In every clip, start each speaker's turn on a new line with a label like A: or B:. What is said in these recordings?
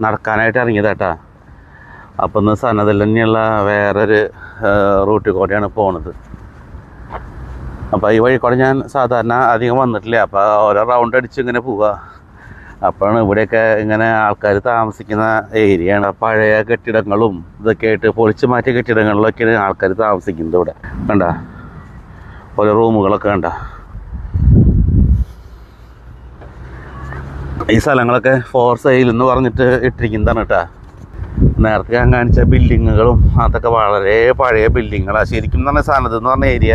A: നടക്കാനായിട്ട് ഇറങ്ങിയതാട്ടാ. അപ്പം ഇന്ന് സന്നദ്ധയിൽ തന്നെയുള്ള വേറൊരു റൂട്ടിൽ കൂടെയാണ് പോണത്. അപ്പോൾ ഈ വഴി കൂടെ ഞാൻ സാധാരണ അധികം വന്നിട്ടില്ല. അപ്പോൾ ഓരോ റൗണ്ട് അടിച്ച് ഇങ്ങനെ പോവാ. അപ്പോഴാണ് ഇവിടെയൊക്കെ ഇങ്ങനെ ആൾക്കാർ താമസിക്കുന്ന ഏരിയയാണ്. പഴയ കെട്ടിടങ്ങളും ഇതൊക്കെ ആയിട്ട് പൊളിച്ചു മാറ്റിയ കെട്ടിടങ്ങളിലൊക്കെയാണ് ആൾക്കാർ താമസിക്കുന്നത് ഇവിടെ. കണ്ട? ഓരോ റൂമുകളൊക്കെ കണ്ട? ഈ സ്ഥലങ്ങളൊക്കെ ഫോർ സെയിൽ എന്ന് പറഞ്ഞിട്ട് ഇട്ടിരിക്കുന്നതാണ് കേട്ടാ നേരത്തെ ഞാൻ കാണിച്ച ബിൽഡിങ്ങുകളും അതൊക്കെ വളരെ പഴയ ബിൽഡിങ്ങുകളാണ് ശരിക്കും എന്ന് പറഞ്ഞ സ്ഥലത്ത് എന്ന് പറഞ്ഞ ഏരിയ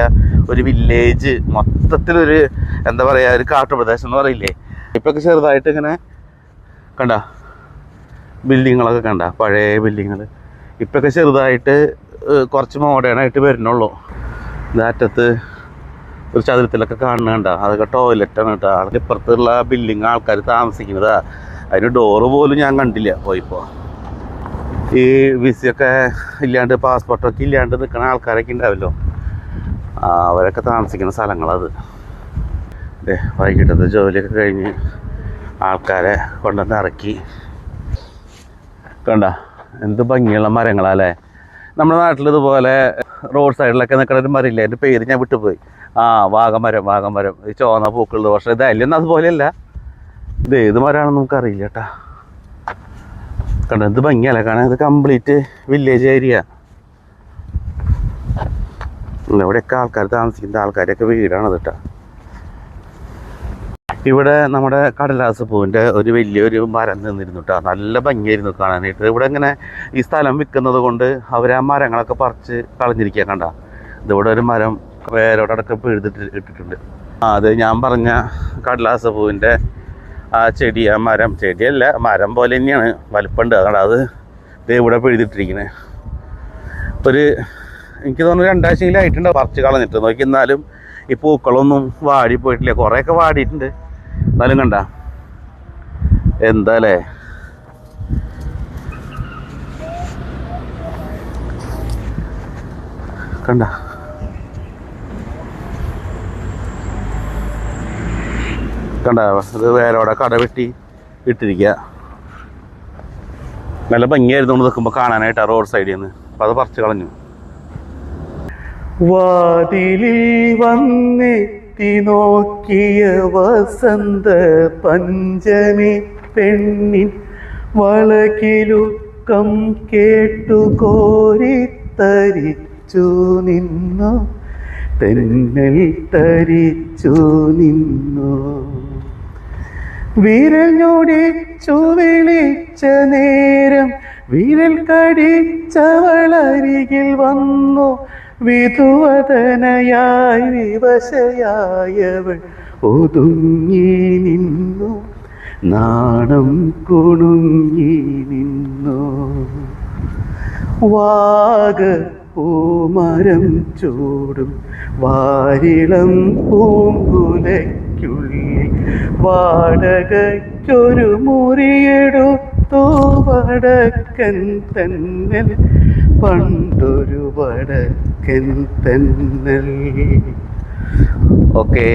A: ഒരു വില്ലേജ് മൊത്തത്തിലൊരു എന്താ പറയുക ഒരു കാട്ടുപ്രദേശം എന്ന് പറയില്ലേ? ഇപ്പൊക്കെ ചെറുതായിട്ട് ഇങ്ങനെ കണ്ട ബിൽഡിങ്ങുകളൊക്കെ കണ്ട പഴയ ബിൽഡിങ്ങുകൾ ഇപ്പൊക്കെ ചെറുതായിട്ട് കുറച്ച് മോഡേൺ ആയിട്ട് വരുന്നുള്ളൂ. ഇതറ്റത്ത് ഒരു ചതുരത്തിലൊക്കെ കാണുന്ന കണ്ട. അതൊക്കെ ആണ് കേട്ടോ. അതിന്റെ ഇപ്പുറത്തുള്ള ബിൽഡിങ് ആൾക്കാർ താമസിക്കുന്നതാ. അതിന് ഡോറ് പോലും ഞാൻ കണ്ടില്ല പോയിപ്പോൾ ഈ വിസയൊക്കെ ഇല്ലാണ്ട് പാസ്പോർട്ടൊക്കെ ഇല്ലാണ്ട് നിൽക്കുന്ന ആൾക്കാരൊക്കെ ഉണ്ടാവല്ലോ അവരൊക്കെ താമസിക്കുന്ന സ്ഥലങ്ങളത്. വൈകിട്ടത്തെ ജോലിയൊക്കെ കഴിഞ്ഞ് ആൾക്കാരെ കൊണ്ടുവന്ന് ഇറക്കി. കണ്ട എന്ത് ഭംഗിയുള്ള മരങ്ങളല്ലേ നമ്മുടെ നാട്ടിൽ ഇതുപോലെ റോഡ് സൈഡിലൊക്കെ നിൽക്കുന്ന ഒരു മരമില്ല? എന്റെ പേര് ഞാൻ വിട്ടുപോയി. ആ വാഗമരം വാഗമരം. ഈ ചോന്ന പൂക്കളുള്ളത് പക്ഷേ അല്ലെന്ന് അതുപോലെയല്ല. ഇത് ഏത് മരമാണെന്ന് നമുക്കറിയില്ല കേട്ടാ. കണ്ടോ എന്ത് ഭംഗിയല്ല കാരണം ഇത് കംപ്ലീറ്റ് വില്ലേജ് ഏരിയ ഇവിടെയൊക്കെ ആൾക്കാർ താമസിക്കുന്ന ആൾക്കാരൊക്കെ വീടാണത് കേട്ടോ. ഇവിടെ നമ്മുടെ കടലാസ് പൂവിന്റെ ഒരു വലിയൊരു മരം നിന്നിരുന്നു കേട്ടോ നല്ല ഭംഗിയായിരുന്നു കാണാനായിട്ട്. ഇവിടെ ഇങ്ങനെ ഈ സ്ഥലം വിൽക്കുന്നത് കൊണ്ട് അവർ ആ മരങ്ങളൊക്കെ പറിച്ച് കളഞ്ഞിരിക്കുക കണ്ട. ഇതിവിടെ ഒരു മരം വേരോടൊക്കെ പിഴുതിട്ട് ഇട്ടിട്ടുണ്ട്. അത് ഞാൻ പറഞ്ഞ കടലാസ് പൂവിന്റെ ആ ചെടി ആ മരം. ചെടിയല്ല മരം പോലെ തന്നെയാണ്. വലിപ്പമുണ്ട് അതുകൊണ്ട് അത് ഇത് ഇവിടെ പിഴുതിട്ടിരിക്കുന്നത് ഒരു എനിക്ക് തോന്നുന്നു രണ്ടാഴ്ചയിലായിട്ടുണ്ടോ പറിച്ച് കളഞ്ഞിട്ട്. നോക്കി എന്നാലും ഈ പൂക്കളൊന്നും വാടി പോയിട്ടില്ല. കുറേയൊക്കെ വാടിയിട്ടുണ്ട്. എന്നാലും കണ്ട. എന്താല്ലേ കണ്ട. കണ്ട ഇത് വേരോടെ കട വെട്ടി ഇട്ടിരിക്കുക നല്ല ഭംഗിയായിരുന്നു നമ്മൾ നിൽക്കുമ്പോൾ കാണാനായിട്ട് റോഡ് സൈഡിൽ നിന്ന് അപ്പം അത് പറിച്ചു കളഞ്ഞു. വാതിലിൽ വന്നെത്തി നോക്കിയ വസന്ത പഞ്ചമി പെണ്ണിൻ വളകിലുക്കം കേട്ടു കോരിത്തരിച്ചു നിന്നു. തെന്നൽ തരിച്ചു നിന്നു. വിരൽ ഞൊടിച്ചു വിളിച്ച നേരം വിരൽ കടിച്ചവളരികിൽ വന്നു. വിധുവദനയായി വിവശയായവൾ ഒതുങ്ങി നിന്നു. നാണം കുണുങ്ങി നിന്നു. വാഗ പൂമരം ചൂടും വാരിളം പൂങ്കുലയ്ക്കുള്ളിൽ വാടകയ്ക്കൊരു മുറിയെടുത്തു വടക്കൻ തന്നൽ പണ്ടൊരു വടക്കൻ തന്നൽ. ഓക്കേ